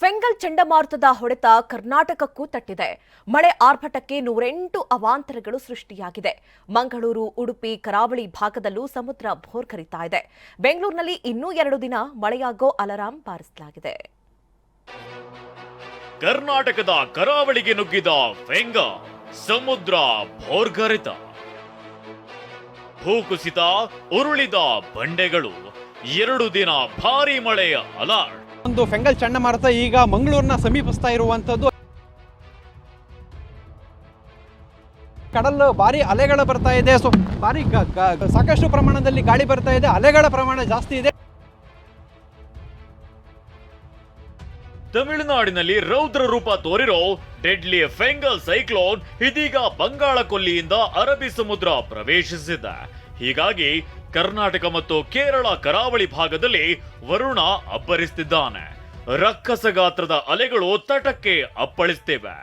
ಫೆಂಗಲ್ ಚಂಡಮಾರುತದ ಹೊಡೆತ ಕರ್ನಾಟಕಕ್ಕೂ ತಟ್ಟಿದೆ. ಮಳೆ ಆರ್ಭಟಕ್ಕೆ ನೂರೆಂಟು ಅವಾಂತರಗಳು ಸೃಷ್ಟಿಯಾಗಿದೆ. ಮಂಗಳೂರು, ಉಡುಪಿ, ಕರಾವಳಿ ಭಾಗದಲ್ಲೂ ಸಮುದ್ರ ಭೋರ್ಕರಿತಾ ಇದೆ. ಬೆಂಗಳೂರಿನಲ್ಲಿ ಇನ್ನೂ ಎರಡು ದಿನ ಮಳೆಯಾಗೋ ಅಲಾರಾಂ ಬಾರಿಸಲಾಗಿದೆ. ಕರ್ನಾಟಕದ ಕರಾವಳಿಗೆ ನುಗ್ಗಿದ ಫೆಂಗ ಸಮುದ್ರ ಭೋರ್ಗರಿತ ಭೂಕುಸಿತ, ಉರುಳಿದ ಬಂಡೆಗಳು, ಎರಡು ದಿನ ಭಾರಿ ಮಳೆಯ ಅಲರ್ಟ್. ಒಂದು ಫೆಂಗಲ್ ಚಂಡಮಾರುತ ಈಗ ಮಂಗಳೂರಿನ ಸಮೀಪಿಸ್ತಾ ಇರುವಂತದ್ದು. ಕಡಲು ಭಾರಿ ಅಲೆಗಳು ಬರ್ತಾ ಇದೆ. ಸೊ, ಭಾರಿ ಸಾಕಷ್ಟು ಪ್ರಮಾಣದಲ್ಲಿ ಗಾಳಿ ಬರ್ತಾ ಇದೆ. ಅಲೆಗಳ ಪ್ರಮಾಣ ಜಾಸ್ತಿ ಇದೆ. ತಮಿಳುನಾಡಿನಲ್ಲಿ ರೌದ್ರ ರೂಪ ತೋರಿರೋ ಡೆಡ್ಲಿ ಫೆಂಗಲ್ ಸೈಕ್ಲೋನ್ ಇದೀಗ ಬಂಗಾಳ ಕೊಲ್ಲಿಯಿಂದ ಅರಬ್ಬಿ ಸಮುದ್ರ ಪ್ರವೇಶಿಸಿದೆ. ಹೀಗಾಗಿ ಕರ್ನಾಟಕ ಮತ್ತು ಕೇರಳ ಕರಾವಳಿ ಭಾಗದಲ್ಲಿ ವರುಣ ಅಬ್ಬರಿಸುತ್ತಿದ್ದಾನೆ ರಕ್ಕಸ ಗಾತ್ರದ ಅಲೆಗಳು ತಟಕ್ಕೆ ಅಪ್ಪಳಿಸುತ್ತಿವೆ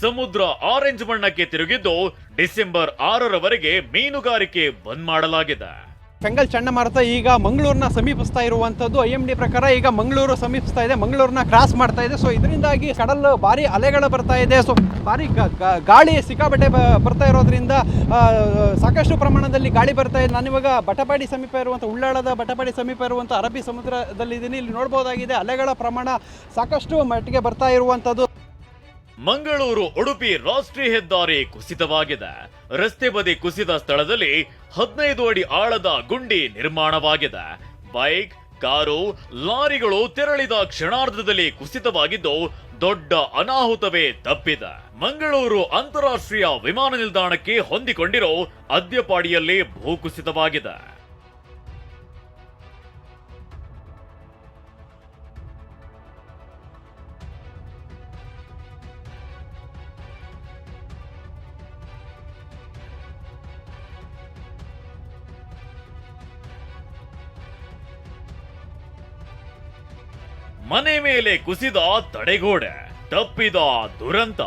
ಸಮುದ್ರ ಆರೆಂಜ್ ಬಣ್ಣಕ್ಕೆ ತಿರುಗಿದ್ದು ಡಿಸೆಂಬರ್ ಆರರವರೆಗೆ ಮೀನುಗಾರಿಕೆ ಬಂದ್ ಮಾಡಲಾಗಿದೆ. ಫೆಂಗಲ್ ಚಂಡಮಾರುತ ಈಗ ಮಂಗಳೂರಿನ ಸಮೀಪಿಸ್ತಾ ಇರುವಂಥದ್ದು ಐ ಎಂ ಡಿ ಪ್ರಕಾರ ಈಗ ಮಂಗಳೂರು ಸಮೀಪಿಸ್ತಾ ಇದೆ, ಮಂಗಳೂರನ್ನ ಕ್ರಾಸ್ ಮಾಡ್ತಾ ಇದೆ. ಸೊ ಇದರಿಂದಾಗಿ ಕಡಲು ಭಾರಿ ಅಲೆಗಳು ಬರ್ತಾ ಇದೆ. ಸೊ ಭಾರಿ ಗಾಳಿ ಸಿಕ್ಕಾಬಟ್ಟೆ ಬರ್ತಾ ಇರೋದ್ರಿಂದ ಸಾಕಷ್ಟು ಪ್ರಮಾಣದಲ್ಲಿ ಗಾಳಿ ಬರ್ತಾ ಇದೆ. ನಾನಿವಾಗ ಬಟಪಾಡಿ ಸಮೀಪ ಇರುವಂಥ ಉಳ್ಳಾಳದ ಬಟಪಾಡಿ ಸಮೀಪ ಇರುವಂಥ ಅರಬ್ಬಿ ಸಮುದ್ರದಲ್ಲಿ ಇದೀನಿ ಇಲ್ಲಿ ನೋಡ್ಬೋದಾಗಿದೆ ಅಲೆಗಳ ಪ್ರಮಾಣ ಸಾಕಷ್ಟು ಮಟ್ಟಿಗೆ ಬರ್ತಾ ಇರುವಂಥದ್ದು ಮಂಗಳೂರು, ಉಡುಪಿ ರಾಷ್ಟ್ರೀಯ ಹೆದ್ದಾರಿ ಕುಸಿತವಾಗಿದೆ. ರಸ್ತೆ ಬದಿ ಕುಸಿದ ಸ್ಥಳದಲ್ಲಿ ಹದಿನೈದು ಅಡಿ ಆಳದ ಗುಂಡಿ ನಿರ್ಮಾಣವಾಗಿದೆ. ಬೈಕ್, ಕಾರು, ಲಾರಿಗಳು ತೆರಳಿದ ಕ್ಷಣಾರ್ಧದಲ್ಲಿ ಕುಸಿತವಾಗಿದ್ದು ದೊಡ್ಡ ಅನಾಹುತವೇ ತಪ್ಪಿದೆ. ಮಂಗಳೂರು ಅಂತಾರಾಷ್ಟ್ರೀಯ ವಿಮಾನ ನಿಲ್ದಾಣಕ್ಕೆ ಹೊಂದಿಕೊಂಡಿರೋ ಅದ್ಯಪಾಡಿಯಲ್ಲಿ ಭೂಕುಸಿತವಾಗಿದೆ ಮನೆ ಮೇಲೆ ಕುಸಿದ ತಡೆಗೋಡೆ, ತಪ್ಪಿದ ದುರಂತ.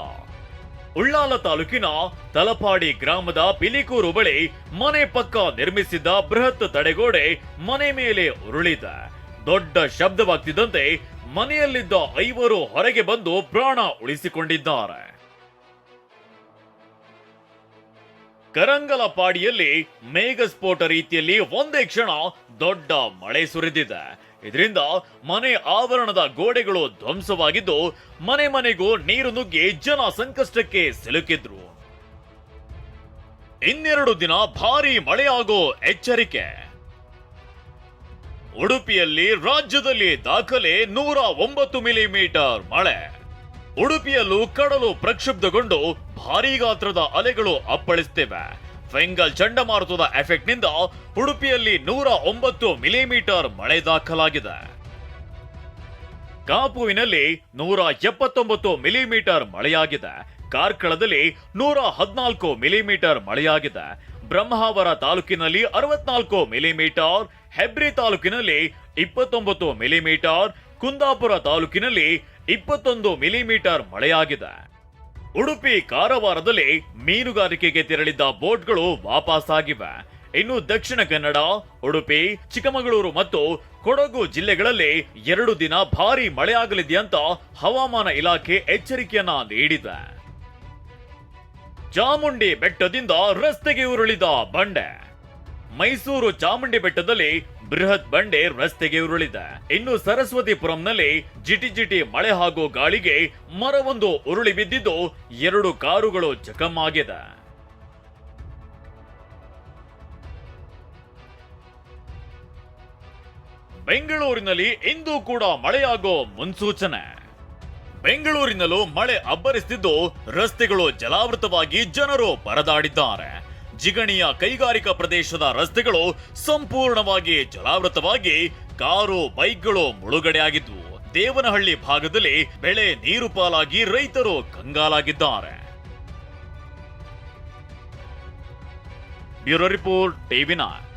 ಉಳ್ಳಾಲ ತಾಲೂಕಿನ ತಲಪಾಡಿ ಗ್ರಾಮದ ಪಿಲಿಕೂರು ಬಳಿ ಮನೆ ಪಕ್ಕ ನಿರ್ಮಿಸಿದ್ದ ಬೃಹತ್ ತಡೆಗೋಡೆ ಮನೆ ಮೇಲೆ ಉರುಳಿದೆ. ದೊಡ್ಡ ಶಬ್ದವಾಗ್ತಿದ್ದಂತೆ ಮನೆಯಲ್ಲಿದ್ದ ಐವರು ಹೊರಗೆ ಬಂದು ಪ್ರಾಣ ಉಳಿಸಿಕೊಂಡಿದ್ದಾರೆ. ಕರಂಗಲಪಾಡಿಯಲ್ಲಿ ಮೇಘಸ್ಫೋಟ ರೀತಿಯಲ್ಲಿ ಒಂದೇ ಕ್ಷಣ ದೊಡ್ಡ ಮಳೆ ಸುರಿದಿದೆ. ಇದರಿಂದ ಮನೆ ಆವರಣದ ಗೋಡೆಗಳು ಧ್ವಂಸವಾಗಿದ್ದು ಮನೆ ಮನೆಗೂ ನೀರು ನುಗ್ಗಿ ಜನ ಸಂಕಷ್ಟಕ್ಕೆ ಸಿಲುಕಿದ್ರು. ಇನ್ನೆರಡು ದಿನ ಭಾರಿ ಮಳೆಯಾಗೋ ಎಚ್ಚರಿಕೆ. ಉಡುಪಿಯಲ್ಲಿ ರಾಜ್ಯದಲ್ಲಿ ದಾಖಲೆ ನೂರ ಒಂಬತ್ತು ಮಿಲಿಮೀಟರ್ ಮಳೆ. ಉಡುಪಿಯಲ್ಲೂ ಕಡಲು ಪ್ರಕ್ಷುಬ್ಧಗೊಂಡು ಭಾರೀ ಗಾತ್ರದ ಅಲೆಗಳು ಅಪ್ಪಳಿಸ್ತಿವೆ. ಫೆಂಗಲ್ ಚಂಡಮಾರುತದ ಎಫೆಕ್ಟ್ನಿಂದ ಉಡುಪಿಯಲ್ಲಿ ನೂರ ಒಂಬತ್ತು ಮಿಲಿಮೀಟರ್ ಮಳೆ ದಾಖಲಾಗಿದೆ. ಕಾಪುವಿನಲ್ಲಿ ನೂರ ಎಪ್ಪತ್ತೊಂಬತ್ತು ಮಿಲಿಮೀಟರ್ ಮಳೆಯಾಗಿದೆ. ಕಾರ್ಕಳದಲ್ಲಿ ನೂರ ಹದಿನಾಲ್ಕು ಮಿಲಿಮೀಟರ್ ಮಳೆಯಾಗಿದೆ. ಬ್ರಹ್ಮಾವರ ತಾಲೂಕಿನಲ್ಲಿ ಅರವತ್ನಾಲ್ಕು ಮಿಲಿಮೀಟರ್, ಹೆಬ್ರಿ ತಾಲೂಕಿನಲ್ಲಿ ಇಪ್ಪತ್ತೊಂಬತ್ತು ಮಿಲಿಮೀಟರ್, ಕುಂದಾಪುರ ತಾಲೂಕಿನಲ್ಲಿ ಇಪ್ಪತ್ತೊಂದು ಮಿಲಿಮೀಟರ್ ಮಳೆಯಾಗಿದೆ. ಉಡುಪಿ ಕಾರವಾರದಲ್ಲಿ ಮೀನುಗಾರಿಕೆಗೆ ತೆರಳಿದ್ದ ಬೋಟ್ಗಳು ವಾಪಸ್ಸಾಗಿವೆ ಇನ್ನು ದಕ್ಷಿಣ ಕನ್ನಡ, ಉಡುಪಿ, ಚಿಕ್ಕಮಗಳೂರು ಮತ್ತು ಕೊಡಗು ಜಿಲ್ಲೆಗಳಲ್ಲಿ ಎರಡು ದಿನ ಭಾರಿ ಮಳೆಯಾಗಲಿದೆ ಅಂತ ಹವಾಮಾನ ಇಲಾಖೆ ಎಚ್ಚರಿಕೆಯನ್ನ ನೀಡಿದೆ. ಚಾಮುಂಡಿ ಬೆಟ್ಟದಿಂದ ರಸ್ತೆಗೆ ಉರುಳಿದ ಬಂಡೆ. ಮೈಸೂರು ಚಾಮುಂಡಿ ಬೆಟ್ಟದಲ್ಲಿ ಬೃಹತ್ ಬಂಡೆ ರಸ್ತೆಗೆ ಉರುಳಿದೆ. ಇನ್ನು ಸರಸ್ವತಿಪುರಂನಲ್ಲಿ ಜಿಟಿ ಜಿಟಿ ಮಳೆ ಹಾಗೂ ಗಾಳಿಗೆ ಮರವೊಂದು ಉರುಳಿ ಬಿದ್ದಿದ್ದು ಎರಡು ಕಾರುಗಳು ಜಖಮ್ಮಾಗಿದೆ ಬೆಂಗಳೂರಿನಲ್ಲಿ ಇಂದು ಕೂಡ ಮಳೆಯಾಗೋ ಮುನ್ಸೂಚನೆ. ಬೆಂಗಳೂರಿನಲ್ಲೂ ಮಳೆ ಅಬ್ಬರಿಸುತ್ತಿದ್ದು ರಸ್ತೆಗಳು ಜಲಾವೃತವಾಗಿ ಜನರು ಪರದಾಡಿದ್ದಾರೆ. ಜಿಗಣಿಯ ಕೈಗಾರಿಕಾ ಪ್ರದೇಶದ ರಸ್ತೆಗಳು ಸಂಪೂರ್ಣವಾಗಿ ಜಲಾವೃತವಾಗಿ ಕಾರು, ಬೈಕ್ಗಳು ಮುಳುಗಡೆಯಾಗಿದ್ವು. ದೇವನಹಳ್ಳಿ ಭಾಗದಲ್ಲಿ ಬೆಳೆ ನೀರು ಪಾಲಾಗಿ ರೈತರು ಕಂಗಾಲಾಗಿದ್ದಾರೆ. Bureau report TV nine